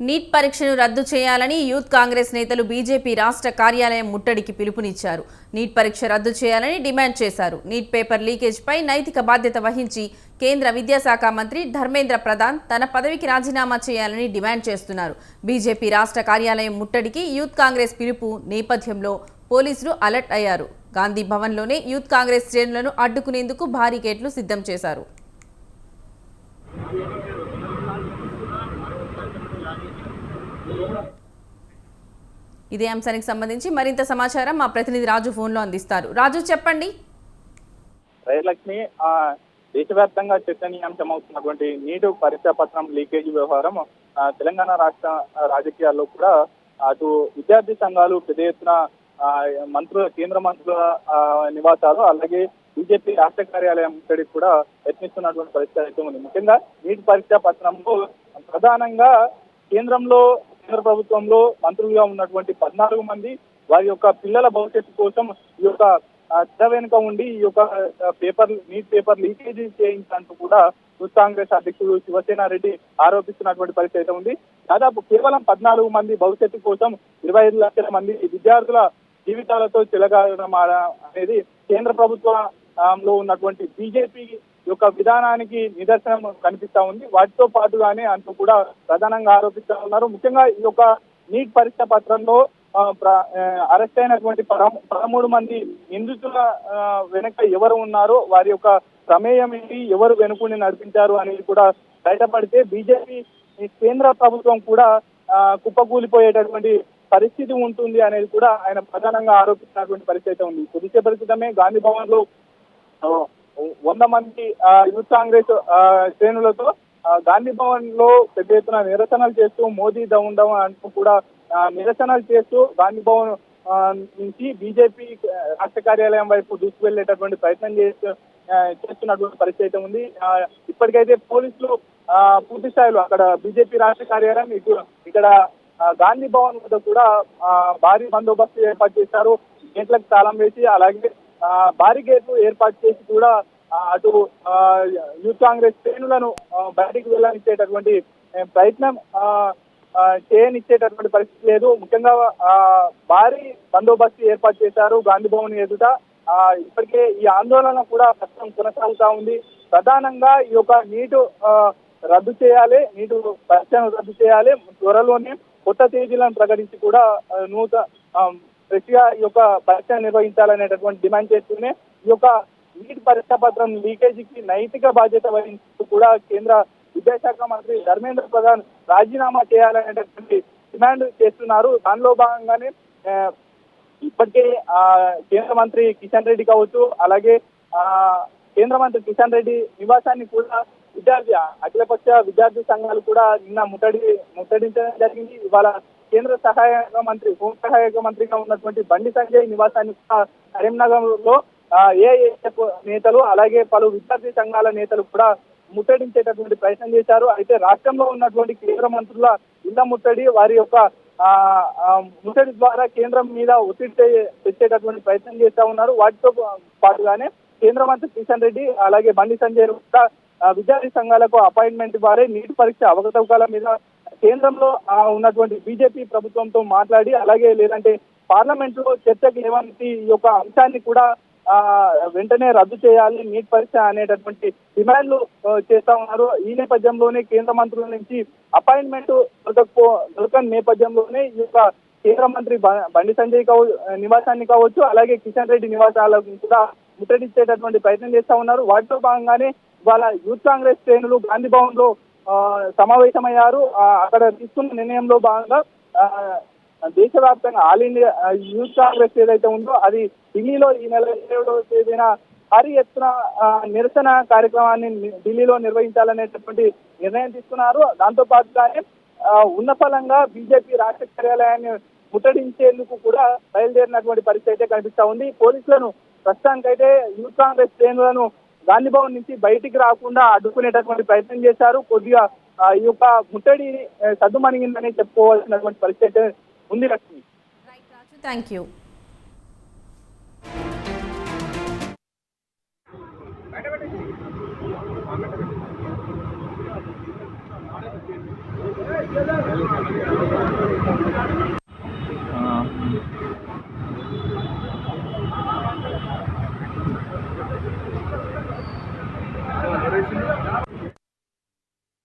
Neat పరీక్షను రద్దు చేయాలని యూత్ కాంగ్రెస్ నేతలు బీజేపీ రాష్ట్ర కార్యాలయం ముట్టడికి పిలుపునిచ్చారు. నీట్ పరీక్ష రద్దు చేయాలని డిమాండ్ చేశారు. నీట్ పేపర్ లీకేజ్పై నైతిక బాధ్యత వహించి కేంద్ర విద్యాశాఖ మంత్రి ధర్మేంద్ర ప్రధాన్ తన పదవికి రాజీనామా చేయాలని డిమాండ్ చేస్తున్నారు. బీజేపీ రాష్ట్ర కార్యాలయం ముట్టడికి యూత్ కాంగ్రెస్ పిలుపు నేపథ్యంలో పోలీసులు అలర్ట్ అయ్యారు. గాంధీ భవన్లోనే యూత్ కాంగ్రెస్ శ్రేణులను అడ్డుకునేందుకు భారీకేట్లు సిద్ధం చేశారు. ఇదే అంశానికి సంబంధించి మరింత సమాచారం మా ప్రతినిధి రాజు ఫోన్లో అందిస్తారు. రాజు చెప్పండి. రైలక్ష్మి ఆ దేశవ్యాప్తంగా చర్చనీయాంశం అవుతున్నటువంటి నీటి పరీక్షా పత్రం లీకేజ్ వ్యవహారం తెలంగాణ రాష్ట్ర రాజకీయాల్లో కూడా అటు విద్యార్థి సంఘాలు పెద్ద ఎత్తున మంత్రుల కేంద్ర మంత్రుల నివాసాలు అలాగే బీజేపీ రాష్ట్ర కార్యాలయం ముట్టడికి కూడా యత్నిస్తున్నటువంటి పరిస్థితి అయితే ఉంది. ముఖ్యంగా నీటి పరీక్షా పత్రంలో ప్రధానంగా కేంద్రంలో కేంద్ర ప్రభుత్వంలో మంత్రులుగా ఉన్నటువంటి పద్నాలుగు మంది వారి యొక్క పిల్లల భవిష్యత్తు కోసం ఈ యొక్క ఆ, తెర వెనుక ఉండి ఈ యొక్క పేపర్ నీట్ పేపర్ లీకేజీ చేయించినట్టు కూడా యూత్ కాంగ్రెస్ అధ్యక్షుడు శివసేన రెడ్డి ఆరోపిస్తున్నటువంటి పరిస్థితి అయితే ఉంది. దాదాపు కేవలం పద్నాలుగు మంది భవిష్యత్తు కోసం ఇరవై ఐదు లక్షల మంది విద్యార్థుల జీవితాలతో చెలగాడడం అనేది కేంద్ర ప్రభుత్వంలో ఉన్నటువంటి బీజేపీ యొక్క విధానానికి నిదర్శనం కనిపిస్తా ఉంది. వాటితో పాటుగానే అంటూ కూడా ప్రధానంగా ఆరోపిస్తా ఉన్నారు. ముఖ్యంగా ఈ యొక్క నీట్ పరీక్ష పత్రంలో ప్ర- అరెస్ట్ అయినటువంటి పదమూడు మంది నిందితుల వెనుక ఎవరు ఉన్నారో వారి యొక్క ప్రమేయం ఏంటి ఎవరు వెనుకుని నడిపించారు అనేది కూడా బయటపడితే బీజేపీ కేంద్ర ప్రభుత్వం కూడా కుప్పకూలిపోయేటటువంటి పరిస్థితి ఉంటుంది అనేది కూడా ఆయన ప్రధానంగా ఆరోపిస్తున్నటువంటి పరిస్థితి అయితే ఉంది. కొద్దిసేపటి క్రితమే గాంధీ భవన్లో వంద మంది ఆ, యూత్ కాంగ్రెస్ ఆ, శ్రేణులతో గాంధీ భవన్లో పెద్ద ఎత్తున నిరసనలు చేస్తూ మోదీ డౌన్ డౌన్ అంటూ కూడా నిరసనలు చేస్తూ గాంధీ భవన్ నుంచి బీజేపీ రాష్ట్ర కార్యాలయం వైపు దూసుకువెళ్ళేటటువంటి ప్రయత్నం చేస్తూ చేస్తున్నటువంటి పరిస్థితి అయితే ఉంది. ఇప్పటికైతే పోలీసులు ఆ, పూర్తి స్థాయిలో అక్కడ బీజేపీ రాష్ట్ర కార్యాలయం ఇటు ఇక్కడ గాంధీ భవన్ వద్ద కూడా భారీ బందోబస్తు ఏర్పాటు చేశారు. గేట్లకు తాళం వేసి అలాగే భారీ గేట్లు ఏర్పాటు చేసి కూడా అటు యూత్ కాంగ్రెస్ శ్రేణులను బయటికి వెళ్ళనిచ్చేటటువంటి ప్రయత్నం చేయనిచ్చేటటువంటి పరిస్థితి లేదు. ముఖ్యంగా భారీ బందోబస్తు ఏర్పాటు చేశారు గాంధీ భవన్ ఎదుట. ఇప్పటికే ఈ ఆందోళన కూడా ప్రస్తుతం కొనసాగుతా ఉంది. ప్రధానంగా ఈ యొక్క నీటు రద్దు చేయాలి నీటు పరీక్షను రద్దు చేయాలి. త్వరలోనే కొత్త తేదీలను ప్రకటించి కూడా నూతన నూత ఫ్రెష్గా ఈ యొక్క పరీక్ష నిర్వహించాలనేటటువంటి డిమాండ్ చేస్తూనే ఈ యొక్క నీటి పరీక్షా పత్రం లీకేజీకి నైతిక బాధ్యత వహించు కూడా కేంద్ర విద్యాశాఖ మంత్రి ధర్మేంద్ర ప్రధాన్ రాజీనామా చేయాలనేటటువంటి డిమాండ్ చేస్తున్నారు. దానిలో భాగంగానే ఇప్పటికే ఆ, కేంద్ర మంత్రి కిషన్ రెడ్డి కావచ్చు అలాగే ఆ కేంద్ర మంత్రి కిషన్ రెడ్డి నివాసాన్ని కూడా విద్యార్థి అఖిలపక్ష విద్యార్థి సంఘాలు కూడా నిన్న ముట్టడి ముట్టడించడం జరిగింది. ఇవాళ కేంద్ర సహాయక మంత్రి హోం సహాయక మంత్రిగా ఉన్నటువంటి బండి సంజయ్ నివాసాన్ని కూడా కరీంనగర్లో ఏఐఎస్ఎఫ్ నేతలు అలాగే పలు విద్యార్థి సంఘాల నేతలు కూడా ముట్టడించేటటువంటి ప్రయత్నం చేశారు. అయితే రాష్ట్రంలో ఉన్నటువంటి కేంద్ర మంత్రుల ఇళ్ళ ముట్టడి వారి యొక్క ముట్టడి ద్వారా కేంద్రం మీద ఒత్తిడి తెచ్చేటటువంటి ప్రయత్నం చేస్తా ఉన్నారు. వాటితో పాటుగానే కేంద్ర మంత్రి కిషన్ రెడ్డి అలాగే బండి సంజయ్ కూడా విద్యార్థి సంఘాలకు అపాయింట్మెంట్ వారే నీటి పరీక్ష అవకతవకాల మీద కేంద్రంలో ఉన్నటువంటి బీజేపీ ప్రభుత్వంతో మాట్లాడి అలాగే లేదంటే పార్లమెంట్లో చర్చకు లేవని ఈ యొక్క అంశాన్ని కూడా వెంటనే రద్దు చేయాలి నీట్ పరీక్ష అనేటటువంటి డిమాండ్లు చేస్తా ఉన్నారు. ఈ నేపథ్యంలోనే కేంద్ర మంత్రుల నుంచి అపాయింట్మెంట్ దొరకపో దొరకని నేపథ్యంలోనే ఈ యొక్క కేంద్ర మంత్రి బ- బండి సంజయ్ కావ నివాసాన్ని కావచ్చు అలాగే కిషన్ రెడ్డి నివాసాలకు కూడా ముట్టడించేటటువంటి ప్రయత్నం చేస్తా ఉన్నారు. వాటిలో భాగంగానే ఇవాళ యూత్ కాంగ్రెస్ శ్రేణులు గాంధీ భవన్లో సమావేశమయ్యారు. అక్కడ తీసుకున్న నిర్ణయంలో భాగంగా దేశవ్యాప్తంగా ఆల్ ఇండియా యూత్ కాంగ్రెస్ ఏదైతే ఉందో అది ఢిల్లీలో ఈ నెల ఏడవ తేదీన భారీ ఎత్తున నిరసన కార్యక్రమాన్ని ఢిల్లీలో నిర్వహించాలనేటటువంటి నిర్ణయం తీసుకున్నారు. దాంతో పాటుగానే ఉన్న ఫలంగా బీజేపీ రాష్ట్ర కార్యాలయాన్ని ముట్టడించేందుకు కూడా బయలుదేరినటువంటి పరిస్థితి అయితే కనిపిస్తా ఉంది. పోలీసులను ప్రస్తుతానికైతే యూత్ కాంగ్రెస్ శ్రేణులను గాంధీ భవన్ నుంచి బయటికి రాకుండా అడ్డుకునేటటువంటి ప్రయత్నం చేశారు. కొద్దిగా ఈ యొక్క ముట్టడి సద్దుమణిగిందని చెప్పుకోవాల్సినటువంటి పరిస్థితి అయితే ఉంది లక్ష్మి